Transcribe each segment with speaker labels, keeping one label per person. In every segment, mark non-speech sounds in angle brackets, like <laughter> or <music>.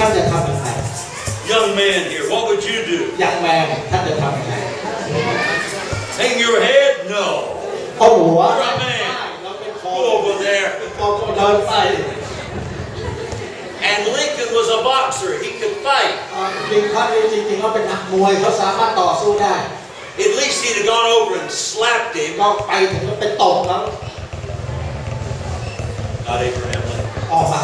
Speaker 1: ท่านจะทำยังไง
Speaker 2: Young man here, what would you do?
Speaker 1: อย่างแมนท่านจะทำยังไง
Speaker 2: Hang your head? No.
Speaker 1: เอาหัว
Speaker 2: You're a man.
Speaker 1: เราเป็นค
Speaker 2: Go
Speaker 1: น
Speaker 2: over there.
Speaker 1: เราเดินไป
Speaker 2: And Lincoln was a boxer. He could fight.
Speaker 1: เอ่อจริงเขาจริงๆเขาเป็นนักมวยเขาสามารถต่อสู้ได้
Speaker 2: At least he'd have gone over and slapped him.
Speaker 1: ก็ไปถึงก็ไปตบแล้ว
Speaker 2: Not Abraham Lincoln.
Speaker 1: ออกมา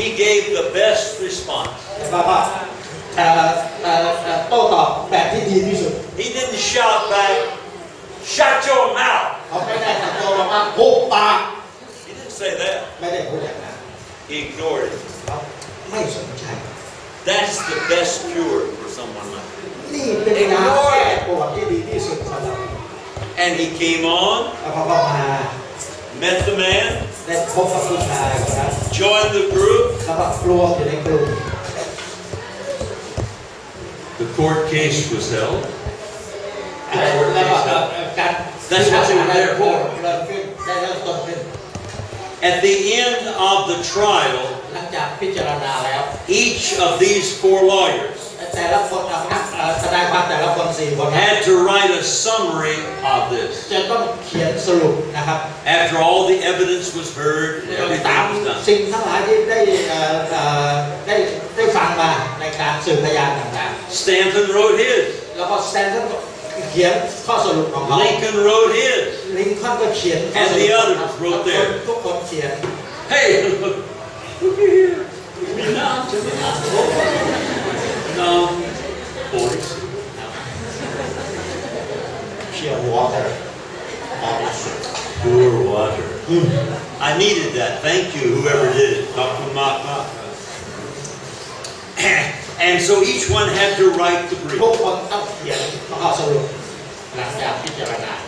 Speaker 2: He gave the best response.
Speaker 1: แต่ว่าเอ่อเอ่อเอ่อโต้ตอบแบบที่ดีที่สุด
Speaker 2: He didn't shout back, shut your mouth.
Speaker 1: เขาไม่ได้ตะโกนว่าหุบปาก
Speaker 2: He didn't say that.
Speaker 1: ไม่ได้พูดอย่างนั้น
Speaker 2: He ignored it.
Speaker 1: เขาไม่สนใจ
Speaker 2: That's the best cure for someone like that.
Speaker 1: นี่เป็นการแก้ปวดที่ดีที่สุดสำหรับ
Speaker 2: And he came on,
Speaker 1: แล้วเขาก็มา
Speaker 2: met the man,
Speaker 1: ได้พบกับผู้ชายคนนั้น
Speaker 2: joined the group.
Speaker 1: แล้วก็รวมอยู่ในกลุ่ม
Speaker 2: The court case was held.
Speaker 1: แล้วก็การ
Speaker 2: That's what you were there for.
Speaker 1: เริ่มขึ้นได้เริ่มต้นขึ้น
Speaker 2: At the end of the trial,
Speaker 1: หลังจากพิจารณาแล้ว
Speaker 2: each of these four lawyers
Speaker 1: แต่ละคนเอานักเอ่อทนายความแต่ละคนสี่คน
Speaker 2: had to write a summary of this.
Speaker 1: จะต้องเขียนสรุปนะครับ
Speaker 2: After all the evidence was heard and
Speaker 1: ตาม
Speaker 2: everything was done.
Speaker 1: สิ่งทั้งหลายที่ได้เอ่อเอ่อได้ได้ฟังมาในการสืบพยานต่าง
Speaker 2: Stanton wrote his.
Speaker 1: ๆ แล้วก็สแตนก็เขียนข้อสรุปของเขา
Speaker 2: Lincoln wrote his.
Speaker 1: ลิงคอล์นก็เขียนข้อส
Speaker 2: And
Speaker 1: รุ
Speaker 2: the
Speaker 1: ป
Speaker 2: others wrote
Speaker 1: ทุกคน
Speaker 2: there.
Speaker 1: ทุกคนเขียน
Speaker 2: Hey, <laughs> look, <laughs> <laughs> look at here. Me now, to me now. No, boys.
Speaker 1: เขียนหัว no, boys. Pure water.
Speaker 2: Pure water. I needed that. Thank you, whoever did it. Dr. Mata. <clears throat> And so each one had to write
Speaker 1: to breathe.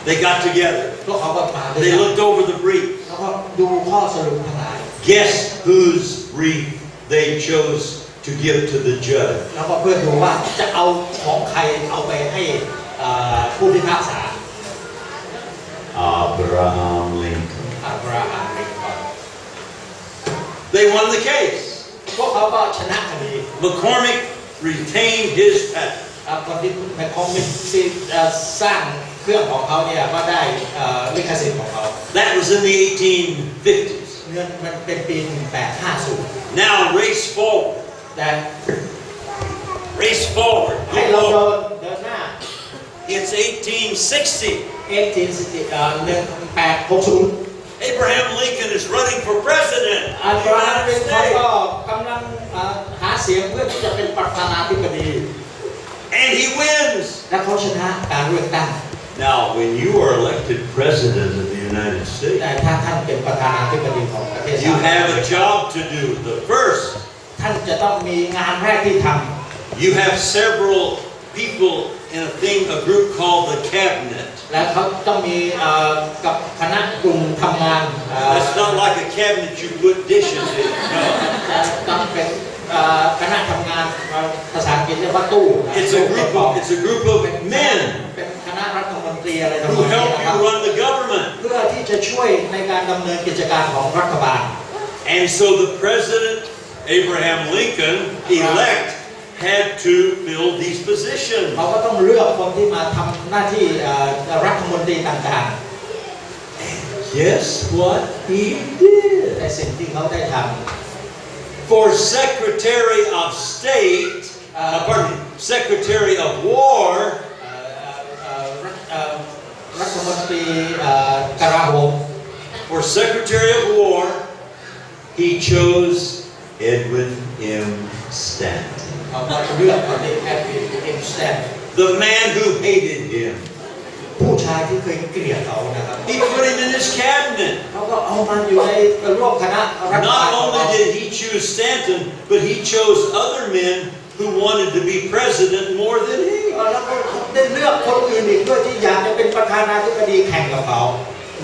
Speaker 2: They got together. They looked over the brief. Guess whose brief they chose to give to the judge?
Speaker 1: แล้วก็เพื่อดูว่าจะเอาของใครเอาไปให้เอ่อผู้พิพากษา
Speaker 2: Abraham Lincoln.
Speaker 1: อับราฮัมลิงคอล์น
Speaker 2: They won the case.
Speaker 1: พวกเขาก็ชนะคดี
Speaker 2: McCormick retained his patent.
Speaker 1: อ่าคนที่ในคอมมิชที่เอ่อสร้างเครื่องของเขาเนี่ยก็ได้เอ่อลิขสิทธิ์ของเขา
Speaker 2: That was in the 1850s.
Speaker 1: เงินมันเป็นปี 1850
Speaker 2: Now race forward.
Speaker 1: แต่
Speaker 2: Race forward.
Speaker 1: ให้
Speaker 2: Go
Speaker 1: เราเดิ
Speaker 2: forward.
Speaker 1: นเดินหน้า
Speaker 2: It's 1860.
Speaker 1: 1860เอ่อ1860
Speaker 2: Abraham Lincoln is running for president.
Speaker 1: อั
Speaker 2: of
Speaker 1: บ
Speaker 2: the
Speaker 1: ราฮัม
Speaker 2: United
Speaker 1: ลิงคอล์น
Speaker 2: States.
Speaker 1: ก็กำลังเอ่อหาเสียงเพื่อที่จะเป็นประธานาธิบดี
Speaker 2: And he wins.
Speaker 1: และเขาชนะการเลือกตั้ง
Speaker 2: Now, when you are elected president of the United
Speaker 1: แต่
Speaker 2: States,
Speaker 1: ถ้าท่านเป็นประธานาธิบดีของประเทศ
Speaker 2: you
Speaker 1: สหรัฐ
Speaker 2: have a job to do. The first,
Speaker 1: ท่านจะต้องมีงานแรกที่ท
Speaker 2: you have several people in a thing, a group called the cabinet. ำ
Speaker 1: และเขาต้องมีเอ่อกับคณะกลุ่มทำงานเอ่อ
Speaker 2: That's not like a cabinet you put dishes in. No.
Speaker 1: จะต้องเป็นเอ่อคณะทำงานเอ่อภาษาอังกฤษเรียกว่าตู้
Speaker 2: It's a group of, it's a group of men
Speaker 1: เป็นคณะรัฐมนตรีอะไรทั้งหม
Speaker 2: who
Speaker 1: ดนี้
Speaker 2: help
Speaker 1: นะครับ
Speaker 2: you run the government.
Speaker 1: เพื่อที่จะช่วยในการดำเนินกิจการของรัฐบาล
Speaker 2: And so the president, Abraham Lincoln, elect, had to fill these positions.
Speaker 1: เขาก็ต้องเลือกคนที่มาทำหน้าที่เอ่อรัฐมนตรีต่าง
Speaker 2: Guess what he
Speaker 1: ๆ
Speaker 2: did?
Speaker 1: ในสิ่งที่เขาได้ท
Speaker 2: For Secretary of State, uh, pardon me, Secretary of War, ำ
Speaker 1: เอ่อเอ่อรัฐเอ่อรัฐมนตรีเอ่อกลาโหม
Speaker 2: for Secretary of War, he chose Edwin M. Stanton,
Speaker 1: เขาก็เลือกคนที่แอดวินเอ็มสแตน
Speaker 2: the man who hated him.
Speaker 1: ผู้ชายที่เคยเกลียดเขานะครับ
Speaker 2: He put him in his cabinet.
Speaker 1: เขาก็เอามาอยู่ในร่วมคณะรัฐบาล
Speaker 2: Not
Speaker 1: ของเขา
Speaker 2: only did he choose Stanton, but he chose other men who wanted to be president more than he.
Speaker 1: เอ่อแล้วก็ได้เลือกคนอื่นอีกด้วยที่อยากจะเป็นประธานาธิบดีแข่งกับเขา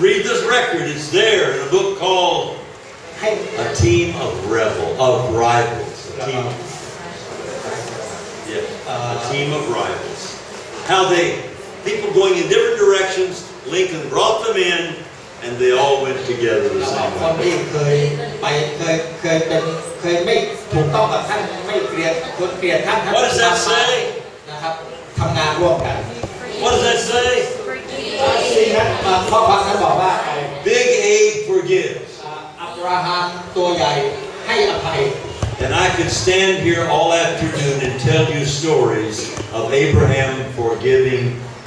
Speaker 2: Read this record. It's there in a book called
Speaker 1: ให้
Speaker 2: A Team of Rebel of Rivals. A team, yeah, a team of rivals. How they people going in different directions. Lincoln brought them in and they all went together the
Speaker 1: แล้วก็
Speaker 2: same
Speaker 1: คน
Speaker 2: way.
Speaker 1: ที่เคยไปเคยเคยเป็นเคยไม่ถูกต้องกับท่านไม่เกลียดคนเกลียดท่านท่าน
Speaker 2: What does that say?
Speaker 1: นะครับทำงานร่วมกัน
Speaker 2: What does that say?
Speaker 1: สิ่งนั้นอ่าข้อความนั้นบอกว่า
Speaker 2: Big A forgives.
Speaker 1: อ่าอับราฮัมตัวใหญ่ให้อภัย
Speaker 2: And I could stand here all afternoon and tell you stories of Abraham forgiving,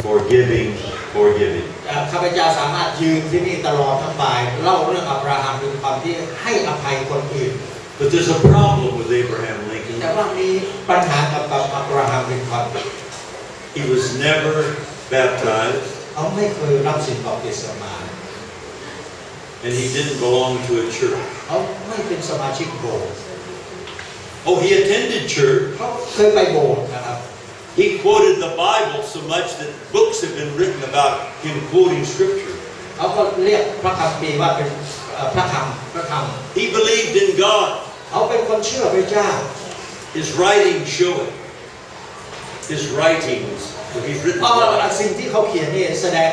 Speaker 2: forgiving, forgiving.
Speaker 1: อ่าข้าพเจ้าสามารถยืนที่นี่ตลอดทั้งบ่ายเล่าเรื่องอับราฮัมถึงความที่ให้อภัยคนอื่น
Speaker 2: But there's a problem with Abraham Lincoln.
Speaker 1: แต่ว่ามีปัญหากับกับอับราฮัมเป็นความ
Speaker 2: He was never baptized
Speaker 1: เขาไม่เคยรับสินบัพติศมา
Speaker 2: and he didn't belong to a church.
Speaker 1: เขาไม่เป็นสมาชิกโบสถ์
Speaker 2: Oh, he attended church.
Speaker 1: เขาเคยไปโบสถ์นะครับ
Speaker 2: He quoted the Bible so much that books have been written about him quoting scripture.
Speaker 1: เขาก็เรียกพระคัมภีร์ว่าเป็นเอ่อพระธรรมพระธรรม
Speaker 2: He believed in God.
Speaker 1: เขาเป็นคนเชื่อพระเจ้า
Speaker 2: His writings show it. His writings. So he's written
Speaker 1: เพราะ
Speaker 2: a
Speaker 1: ว่า
Speaker 2: lot.
Speaker 1: สิ่งที่เขาเขียนนี่แสดง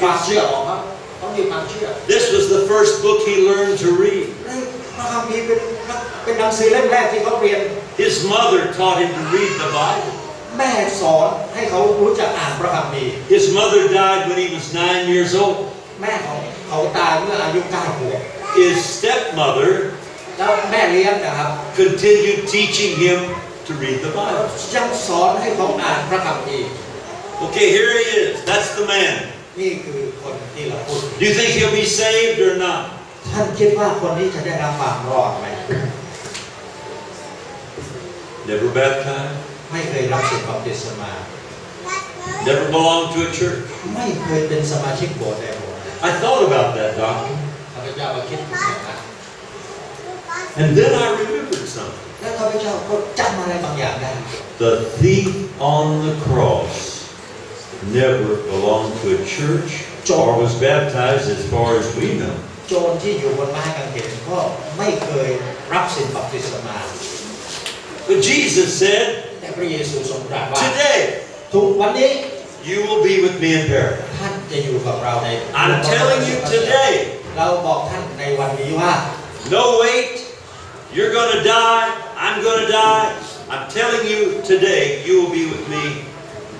Speaker 1: ความเชื่อของเขา เขามีความเชื่อ
Speaker 2: This was the first book he learned to read.
Speaker 1: พระคัมภีร์เป็นเป็นหนังสือเล่มแรกที่เขาเรียน
Speaker 2: His mother taught him to read the Bible.
Speaker 1: แม่สอนให้เขารู้จักอ่านพระคัมภีร์
Speaker 2: His mother died when he was nine years old.
Speaker 1: แม่ของเขาตายเมื่ออายุเก้าขวบ
Speaker 2: His stepmother
Speaker 1: แล้วแม่เลี้ยงนะครับ
Speaker 2: continued teaching him to read the Bible.
Speaker 1: ยังสอนให้เขาอ่านพระคัมภีร์
Speaker 2: Okay, here he is. That's the man.
Speaker 1: นี่คือคนที่เราพูด
Speaker 2: Do you think he'll be saved or not?
Speaker 1: ท่านคิดว่าคนนี้จะได้รับความรอดไหม
Speaker 2: Never baptized,
Speaker 1: ไม่เคยรับสิทธิ์บัพติศมา
Speaker 2: never belonged to a church.
Speaker 1: ไม่เคยเป็นสมาชิกโบสถ์ใดโบสถ์
Speaker 2: I thought about that, doctor.
Speaker 1: ข้าพเจ้ามาคิดถึงอย่างนั้น
Speaker 2: And then I remembered something.
Speaker 1: แล้วข้าพเจ้าก็จำอะไรบางอย่างได้
Speaker 2: The thief on the cross never belonged to a church or was baptized as far as we know.
Speaker 1: โจรที่อยู่บนไม้กางเขนก็ไม่เคยรับสิทธิ์บัพติศมา
Speaker 2: But Jesus said,
Speaker 1: แต่พระเยซูทรงตรัสว่า
Speaker 2: Today
Speaker 1: ทุกวันนี้
Speaker 2: you will be with me in paradise.
Speaker 1: ท่านจะอยู่กับเราใน
Speaker 2: I'm telling you today,
Speaker 1: เราบอกท่านในวันนี้ว่า
Speaker 2: no wait, you're going to die, I'm going to die. I'm telling you today, you will be with me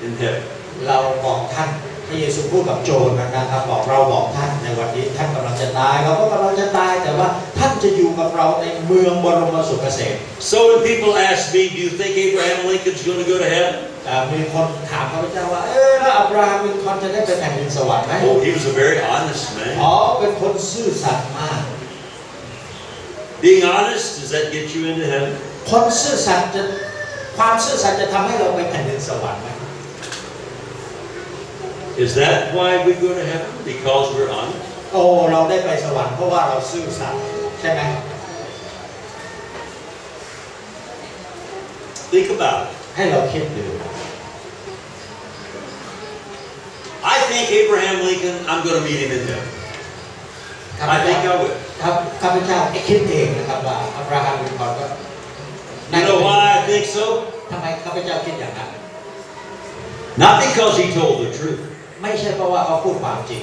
Speaker 2: in heaven.
Speaker 1: เราบอกท่านพระเยซูพูดกับโจรนะครับบอกเราบอกท่านในวันนี้ท่านกำลังจะตายเราก็กำลังจะตายแต่ว่าท่านจะอยู่กับเราในเมืองบรมสุขเกษม
Speaker 2: So when people ask me, do you think Abraham Lincoln's going to go to heaven?
Speaker 1: แต่มีคนถามข้าพเจ้าว่าเอ๊ะแล้วอับราฮัมลินคอล์นจะได้ไปแผ่นดินสวรรค์ไหม
Speaker 2: Oh, he was a very honest man.
Speaker 1: อ๋อเป็นคนซื่อสัตย์มาก
Speaker 2: Being honest, does that get you into heaven?
Speaker 1: คนซื่อสัตย์จะความซื่อสัตย์จะทำให้เราไปแผ่นดินสวรรค์ไหม
Speaker 2: Is that why we go to heaven? Because we're honest?
Speaker 1: โอ้เราได้ไปสวรรค์เพราะว่าเราซื่อสัตย์ใช่ไหม
Speaker 2: Think about it.
Speaker 1: ให้เราคิดดู
Speaker 2: I think Abraham Lincoln, I'm going to meet him in heaven.
Speaker 1: ข้าพ
Speaker 2: I think
Speaker 1: เจ้า
Speaker 2: I will.
Speaker 1: ครับข้าพเจ้าคิดเองนะครับว่าอับราฮัมลินคอล์นก็
Speaker 2: You know why I think so?
Speaker 1: ทำไมข้าพเจ้าคิดอย่างนั้น
Speaker 2: Not because he told the truth.
Speaker 1: ไม่ใช่เพราะว่าเขาพูดความจริง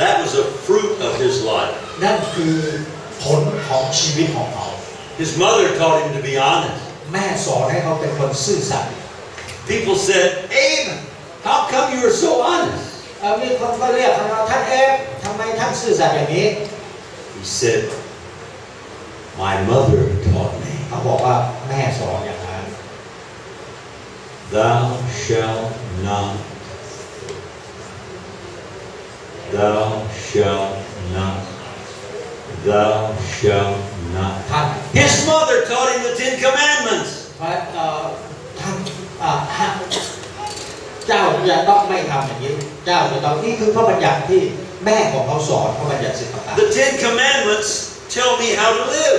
Speaker 2: That was a fruit of his life.
Speaker 1: นั่นคือผลของชีวิตของเขา
Speaker 2: His mother taught him to be honest.
Speaker 1: แม่สอนให้เขาเป็นคนซื่อสัตย์
Speaker 2: People said, Abe, how come you are so honest?
Speaker 1: เอ่อมีคนก็เรียกเราท่านเอฟทำไมท่านซื่อสัตย์อย่างนี้
Speaker 2: He said, My mother taught me,
Speaker 1: เขาบอกว่าแม่สอนอย่างนั้น
Speaker 2: Thou shalt not, thou shalt not, thou shalt not.
Speaker 1: ท่าน
Speaker 2: His mother taught him the Ten Commandments.
Speaker 1: พระเอ่อท่านอ่าฮะเจ้าจะต้องไม่ทำอย่างนี้ เจ้าจะต้องนี่คือพระบัญญัติที่แม่ของเขาสอนพระบัญญัติสิบประการ
Speaker 2: The Ten Commandments tell me how to live.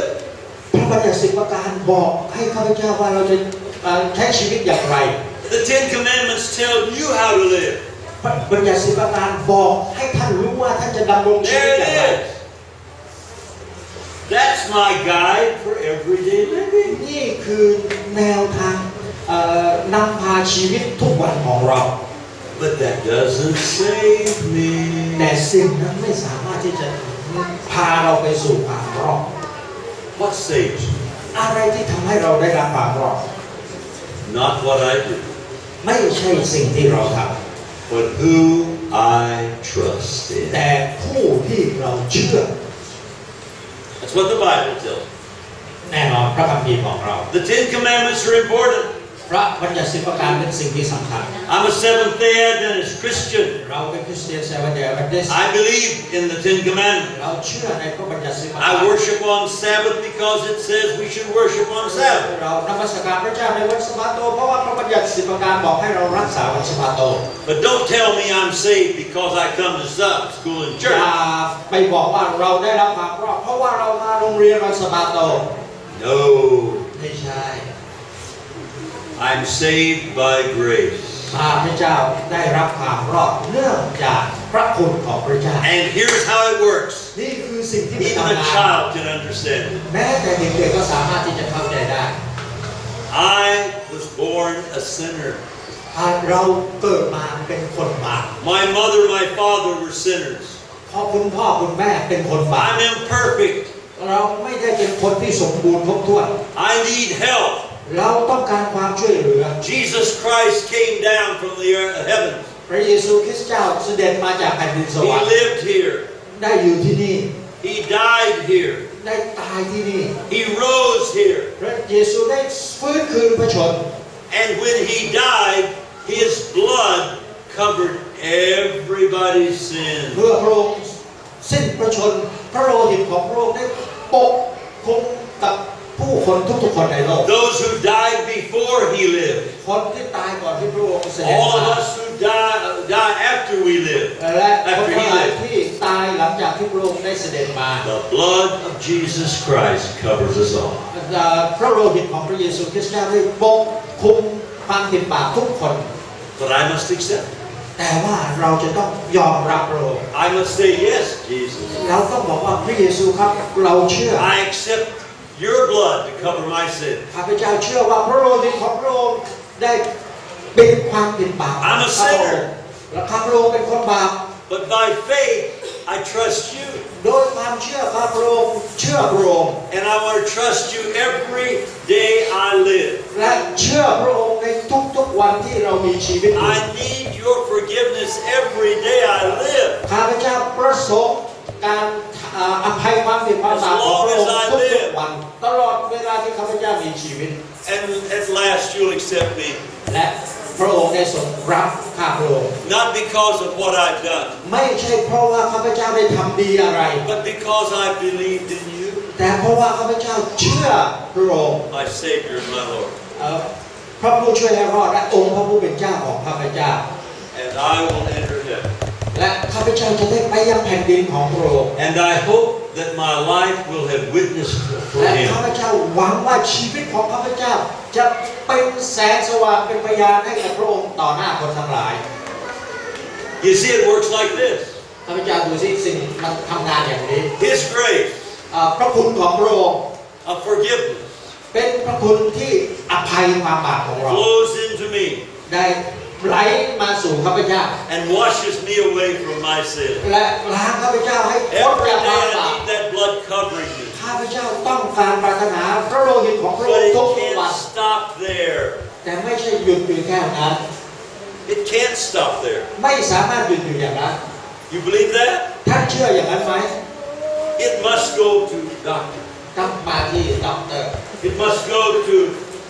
Speaker 1: พระบัญญัติสิบประการบอกให้ข้าพเจ้าว่าเราจะเอ่อใช้ชีวิตอย่างไร
Speaker 2: The Ten Commandments tell you how to live.
Speaker 1: พระบัญญัติสิบประการบอกให้ท่านรู้ว่าท่านจะดำรงชีวิต
Speaker 2: There
Speaker 1: อย่างไร
Speaker 2: it is. That's my guide for everyday living.
Speaker 1: นี่คือแนวทางเอ่อนำพาชีวิตทุกวันของเรา
Speaker 2: But that doesn't save me.
Speaker 1: แต่สิ่งนั้นไม่สามารถที่จะพาเราไปสู่ความรอด
Speaker 2: What saves me?
Speaker 1: อะไรที่ทำให้เราได้รับความรอด
Speaker 2: Not what I do,
Speaker 1: ไม่ใช่สิ่งที่เราท
Speaker 2: but who I trust ำ in.
Speaker 1: แต่ผู้ที่เราเชื่อ
Speaker 2: That's what the Bible tells me.
Speaker 1: แน่นอนพระคัมภีร์บอกเรา
Speaker 2: The Ten Commandments are important.
Speaker 1: พระบัญญัติสิบประการเป็นสิ่งที่สำคัญ
Speaker 2: I'm a Seventh day Adventist Christian.
Speaker 1: เราเป็นคริสเตียนเซเว่นเดย์บันเดส
Speaker 2: I believe in the Ten Commandments.
Speaker 1: เราเชื่อในพระบัญญัติสิบประการ
Speaker 2: I worship on Sabbath because it says we should worship on Sabbath.
Speaker 1: เรานมัสการพระเจ้าในวันสะบาโต เพราะว่าพระบัญญัติสิบประการบอกให้เรารักษาวันสะบาโต
Speaker 2: But don't tell me I'm saved because I come to Sub school and
Speaker 1: อย่า
Speaker 2: church.
Speaker 1: ไปบอกว่าเราได้รับความรอดเพราะว่าเรามาโรงเรียนวันสะบาโต
Speaker 2: No,
Speaker 1: ไม่ใช่
Speaker 2: I'm saved by grace.
Speaker 1: ข้าพระเจ้าได้รับความรอดเนื่องจากพระคุณของพระเจ้า
Speaker 2: And here's how it works.
Speaker 1: นี่คือสิ่งที่เป็น
Speaker 2: Even
Speaker 1: ทำ
Speaker 2: a
Speaker 1: งาน
Speaker 2: child can understand it.
Speaker 1: แม้แต่เด็กๆก็สามารถที่จะเข้าใจได้
Speaker 2: I was born a sinner.
Speaker 1: อ่าเราเกิดมาเป็นคนบาป
Speaker 2: My mother, my father were sinners.
Speaker 1: เพราะคุณพ่อคุณแม่เป็นคนบาป
Speaker 2: I'm imperfect.
Speaker 1: เราไม่ได้เป็นคนที่สมบูรณ์ครบถ้วน
Speaker 2: I need help.
Speaker 1: เราต้องการความช่วยเหลือ
Speaker 2: Jesus Christ came down from the earth, heaven.
Speaker 1: พระเยซูคริสต์เจ้าเสด็จมาจากแผ่นดินส
Speaker 2: He
Speaker 1: วรรค์
Speaker 2: lived here.
Speaker 1: ได้อยู่ที่นี่
Speaker 2: He died here.
Speaker 1: ได้ตายที่นี่
Speaker 2: He rose here.
Speaker 1: พระเยซูได้ฟื้นคืนพระชน
Speaker 2: And when he died, his blood covered everybody's sin.
Speaker 1: เมื่อพระองค์สิ้นพระชน พระโลหิตของพระองค์ได้ปกคลุมกับ ผู้คนทุกๆคนในโลก
Speaker 2: Those who died before he lived.
Speaker 1: คนที่ตายก่อนที่พระองค์เสด็จ
Speaker 2: All
Speaker 1: มา
Speaker 2: of us who die, die after we live.
Speaker 1: และคนทั้งหลายที่ตายหลังจากที่พระองค์ได้เสด็จมา
Speaker 2: The blood of Jesus Christ covers us all.
Speaker 1: พระโลหิตของพระเยซูคริสต์เจ้าได้ปกคลุมความผิดบาปทุกคน
Speaker 2: But I must accept. it.
Speaker 1: แต่ว่าเราจะต้องยอมรับพระองค์
Speaker 2: I must say, yes, Jesus.
Speaker 1: เราต้องบอกว่าพระเยซูครับเราเชื่อ
Speaker 2: I accept your blood to cover my sin.
Speaker 1: ข้าพเจ้าเชื่อว่าพระโลหิตของพระองค์ได้เป็นความผิดบาป
Speaker 2: I'm a
Speaker 1: ข้าพระองค์
Speaker 2: sinner
Speaker 1: และข้าพระองค์เป็นคนบาป
Speaker 2: But by faith, I trust you.
Speaker 1: โดยความเชื่อข้าพระองค์เชื่อพระองค์
Speaker 2: And I want to trust you every day I live.
Speaker 1: และเชื่อพระองค์ในทุกๆวันที่เรามีชีวิตอยู่
Speaker 2: I need your forgiveness every day I live.
Speaker 1: ข้าพเจ้าประสงค์ การอ่าอภัยความผิดความบาปของพระองค์ทุกๆวันตลอดเวลาที่ข้าพเจ้ามีชีวิต
Speaker 2: And at last, you'll accept me.
Speaker 1: และพระองค์ได้ทรงรับข้าพระองค์
Speaker 2: Not because of what I've done,
Speaker 1: ไม่ใช่เพราะว่าข้าพเจ้าได้ทำดีอะไร
Speaker 2: but because I believed in you,
Speaker 1: แต่เพราะว่าข้าพเจ้าเชื่อพระองค์
Speaker 2: my Savior and my Lord.
Speaker 1: เอ่อพระผู้ช่วยให้รอดและองค์พระผู้เป็นเจ้าของข้าพเจ้า
Speaker 2: And I will enter heaven.
Speaker 1: และข้าพเจ้าจะได้ไปยังแผ่นดินของพระองค์
Speaker 2: And I hope that my life will have witnessed for
Speaker 1: และข้า
Speaker 2: Him.
Speaker 1: พเจ้าหวังว่าชีวิตของข้าพเจ้า จะเป็นแสงสว่างเป็นพยานให้กับพระองค์ต่อหน้าคนทั้งหลาย
Speaker 2: You see, it works like this
Speaker 1: ข้าพเจ้าดูสิสิ่งมันทำงานอย่างนี้
Speaker 2: His grace
Speaker 1: เอ่อพระคุณของพระองค์
Speaker 2: of forgiveness
Speaker 1: เป็นพระคุณที่อภัยความบาปของเรา
Speaker 2: flows into me
Speaker 1: ได้ ไหลมาสู่ข้าพเจ้า
Speaker 2: and washes me away from my sin.
Speaker 1: และล้างข้าพเจ้าให้พ้น
Speaker 2: Every
Speaker 1: จากความ
Speaker 2: day
Speaker 1: บา
Speaker 2: I
Speaker 1: ป
Speaker 2: need that blood covering me.
Speaker 1: ข้าพเจ้าต้องการปรารถนาพระโลหิตของพระอง
Speaker 2: But
Speaker 1: ค์
Speaker 2: it
Speaker 1: ทุกวัน
Speaker 2: can't stop there.
Speaker 1: แต่ไม่ใช่หยุดอยู่แค่นั้น
Speaker 2: It can't stop there.
Speaker 1: ไม่สามารถหยุดอยู่อย่างนั้น
Speaker 2: You believe that?
Speaker 1: ท่านเชื่ออย่างนั้นไหม
Speaker 2: It must go to doctor.
Speaker 1: ต้องมาที่ด็อกเตอร์
Speaker 2: It must go to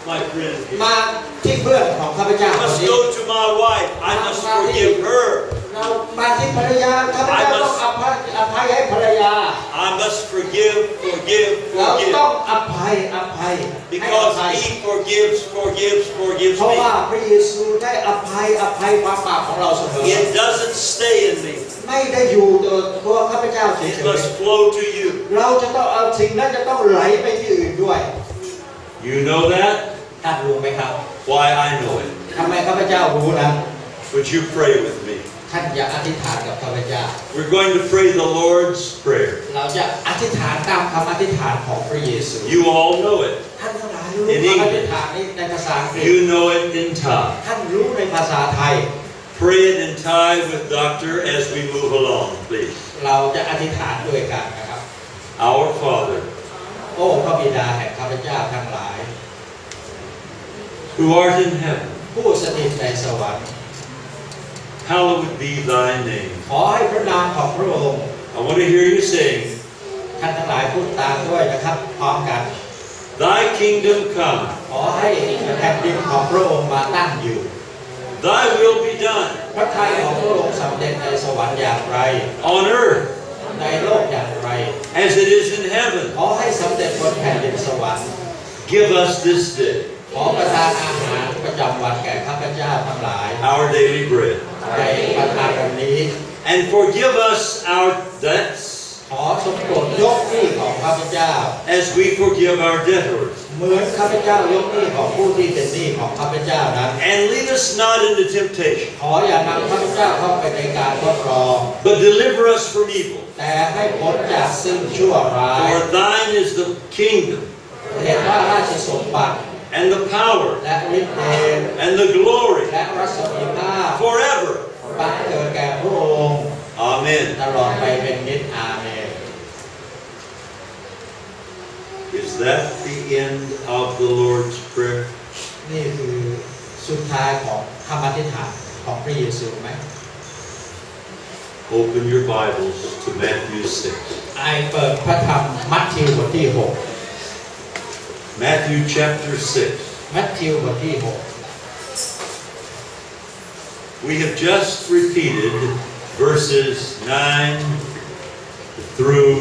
Speaker 2: my friend. It
Speaker 1: มาที่เพื่อนของข้าพเจ้าคน
Speaker 2: must
Speaker 1: นี้
Speaker 2: go to my wife. I must forgive her.
Speaker 1: เรามาที่ภรรยาข้าพเจ้าต้องอภัยอภัยให้ภรรยา
Speaker 2: I must forgive, forgive,
Speaker 1: เราต้อง
Speaker 2: forgive.
Speaker 1: อภัยอภัยให้อ
Speaker 2: Because
Speaker 1: ภัย
Speaker 2: He forgives, forgives, forgives
Speaker 1: เพราะว่า
Speaker 2: me.
Speaker 1: พระเยซูได้อภัยอภัยความบาปของเราเสมอ
Speaker 2: It doesn't stay in me.
Speaker 1: ไม่ได้อยู่ตัวตัวข้าพเจ้าเฉ
Speaker 2: It
Speaker 1: ย
Speaker 2: must flow to you.
Speaker 1: ๆเราจะต้องเอาสิ่งนั้นจะต้องไหลไปที่อื่นด้วย
Speaker 2: You know that?
Speaker 1: ท่านรู้ไหมครับ
Speaker 2: Why I know it.
Speaker 1: ทำไมข้าพเจ้ารู้นะ
Speaker 2: Would you pray with me?
Speaker 1: ท่านอย่าอธิษฐานกับข้าพเจ้า
Speaker 2: We're going to pray the Lord's Prayer.
Speaker 1: เราจะอธิษฐานตามคำอธิษฐานของพระเยซู
Speaker 2: You all know it.
Speaker 1: ท่านทั้งหลายรู้
Speaker 2: In
Speaker 1: คำอ
Speaker 2: English
Speaker 1: ธิษฐานนี้ในภาษาอังกฤษ
Speaker 2: You know it in tongue.
Speaker 1: ท่านรู้ในภาษาไทย
Speaker 2: pray it in Thai with Doctor as we move along, please.
Speaker 1: เราจะอธิษฐานด้วยกันนะครับ
Speaker 2: Our Father,
Speaker 1: โอ้พระบิดาแห่งข้า พเจ้าทั้งหลาย
Speaker 2: who art in heaven,
Speaker 1: ผู้สถิตในสวรรค์
Speaker 2: hallowed be thy name.
Speaker 1: ขอให้พระนามของพระองค์
Speaker 2: I want to hear you saying,
Speaker 1: ท่านทั้งหลายพูดตามด้วยนะครับ พร้อมกัน
Speaker 2: Thy kingdom come,
Speaker 1: ขอให้แผ่นดินของพระองค์มาตั้งอยู่
Speaker 2: thy will be done
Speaker 1: พระทัยของพระองค์สำเร็จในสวรรค์อย่างไร
Speaker 2: on earth
Speaker 1: ในโลกอย่างไร
Speaker 2: as it is in heaven.
Speaker 1: ขอให้สำเร็จ บนแผ่นดินสวรรค์
Speaker 2: Give us this day
Speaker 1: ขอประทานอาหารประจำวันแก่ข้าพเจ้าทั้งหลาย
Speaker 2: our daily bread,
Speaker 1: ในประทานวันนี้
Speaker 2: and forgive us our debts
Speaker 1: ขอทรงโปรดยกหนี้ของข้าพเจ้า
Speaker 2: as we forgive our debtors.
Speaker 1: เหมือนข้าพเจ้ายกหนี้ของผู้ที่เป็นหนี้ของข้าพเจ้านั้น
Speaker 2: And lead us not into temptation,
Speaker 1: ขออย่านำข้าพเจ้าเข้าไปในการทดลอง
Speaker 2: but deliver us from evil.
Speaker 1: แต่ให้พ้นจากซึ่งชั่วร้าย
Speaker 2: For thine is the kingdom,
Speaker 1: เห็นว่าราชสมบัติ
Speaker 2: and the power,
Speaker 1: และฤทธิ์เดช
Speaker 2: and the glory
Speaker 1: และรัศมีภาพ
Speaker 2: forever.
Speaker 1: บังเกิดแก่พระองค์
Speaker 2: Amen.
Speaker 1: ตลอดไปเป็นนิจอาเมน
Speaker 2: Is that the end of the Lord's Prayer?
Speaker 1: นี่คือสุดท้ายของคำอธิษฐานของพระเยซูไหม
Speaker 2: Open your Bibles to Matthew 6.
Speaker 1: ไอเปิดพระธรรมมัทธิวบทที่
Speaker 2: Matthew chapter 6.
Speaker 1: 6 มัทธิวบทที่
Speaker 2: We have just repeated verses 9 through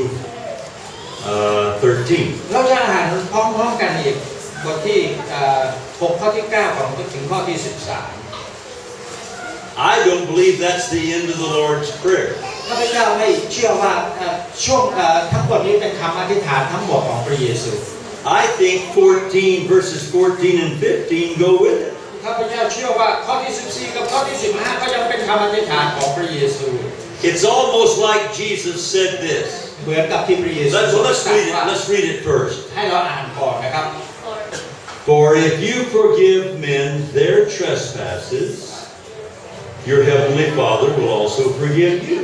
Speaker 2: uh, 13.
Speaker 1: 6 เราจะอ่านพร้อมๆกันอีกบทที่เอ่อ6ข้อที่ 9 ของถึงข้อที่
Speaker 2: I don't believe that's the end of the Lord's Prayer.
Speaker 1: 13ข้าพเจ้าไม่เชื่อว่าเอ่อช่วงเอ่อทั้งหมดนี้เป็นคำอธิษฐานทั้งหมดของพระเยซู
Speaker 2: I think 14 verses 14 and 15 go with it.
Speaker 1: ข้าพเจ้าเชื่อว่าข้อที่ 14 กับข้อที่ 15 ก็ยังเป็นคำอธิษฐานของพระเยซู
Speaker 2: It's almost like Jesus said this.
Speaker 1: เหมือนกับที่พระเยซู
Speaker 2: Let's, let's
Speaker 1: ตรัส
Speaker 2: read it.
Speaker 1: ว่า
Speaker 2: Let's read it first.
Speaker 1: ให้เราอ่านก่อนนะครับ
Speaker 2: For if you forgive men their trespasses, your heavenly Father will also forgive you.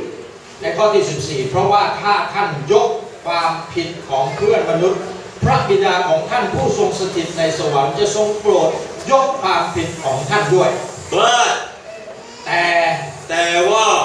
Speaker 1: ในข้อที่ 14 เพราะว่าถ้าท่านยกความผิดของเพื่อนมนุษย์ พระบิดาของท่านผู้ทรงสถิตในสวรรค์จะทรงโปรดยกความผิดของท่านด้วย
Speaker 2: But
Speaker 1: แต่
Speaker 2: there was.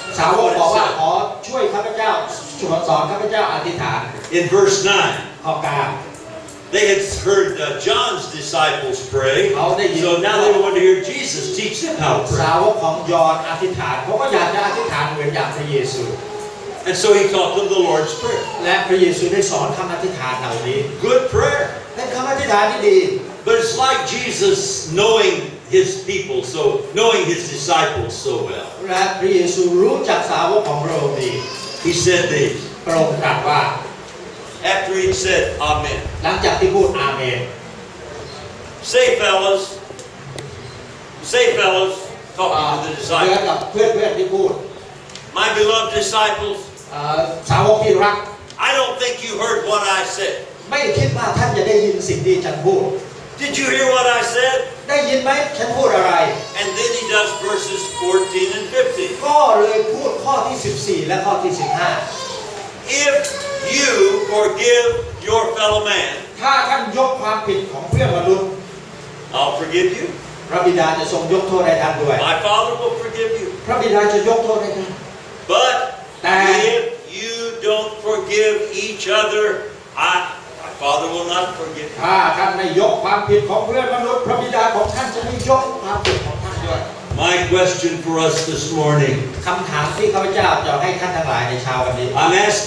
Speaker 1: เอ่อสาวกบอกว่าขอช่วยข้าพเจ้าสอนสอนข้าพเจ้าอธิษฐาน
Speaker 2: In verse 9,
Speaker 1: ข้อกลาง
Speaker 2: they had heard uh, John's disciples pray,
Speaker 1: Oh, they-
Speaker 2: so now they want to hear Jesus teach them how to
Speaker 1: สา
Speaker 2: pray.
Speaker 1: วกของยอห์นอธิษฐานเขาก็อยากจะอธิษฐานเหมือนอย่างพระเยซู
Speaker 2: And so he taught them the Lord's Prayer.
Speaker 1: และพระเยซูได้สอนคำอธิษฐานเหล่านี้
Speaker 2: Good prayer.
Speaker 1: เป็นคำอธิษฐานที่ดี
Speaker 2: But it's like Jesus knowing his people, so knowing his disciples so well.
Speaker 1: และพระเยซูรู้จักสาวกของพระองค์ดี
Speaker 2: He said these.
Speaker 1: พระองค์ตรัสว่า
Speaker 2: After he said, Amen.
Speaker 1: หลังจากที่พูดอาเมน
Speaker 2: Say, fellas. Say, fellas.
Speaker 1: อ่า
Speaker 2: Talking to the
Speaker 1: เพื่อน
Speaker 2: disciples.
Speaker 1: กับเพื่อนเพื่อนๆที่พูด
Speaker 2: My beloved disciples,
Speaker 1: เอ่อสาวกที่รัก
Speaker 2: I don't think you heard what I said.
Speaker 1: ไม่คิดว่าท่านจะได้ยินสิ่งที่ฉันพูด
Speaker 2: Did you hear what I said?
Speaker 1: ได้ยินไหมฉันพูดอะไร
Speaker 2: And then he does verses 14 and 15.
Speaker 1: ก็เลยพูดข้อที่ 14 และข้อที่
Speaker 2: If you forgive your fellow man,
Speaker 1: 15 ถ้าท่านยกความผิดของเพื่อนมนุษย์
Speaker 2: I'll forgive you.
Speaker 1: พระบิดาจะทรงยกโทษให้ท่านด้วย
Speaker 2: My Father will forgive you.
Speaker 1: พระบิดาจะยกโทษให้ท่าน
Speaker 2: But
Speaker 1: Dad.
Speaker 2: if you don't forgive each other, I, my Father will not forgive you.
Speaker 1: ถ้าท่านไม่ยกความผิดของเพื่อนมนุษย์พระบิดาของท่านจะไม่ยกความผิดของท่านด้วย
Speaker 2: My question for us this morning
Speaker 1: คำถามที่ข้าพเจ้าจะให้ท่านทั้งหลายในเช้าวันนี้
Speaker 2: I'm asking.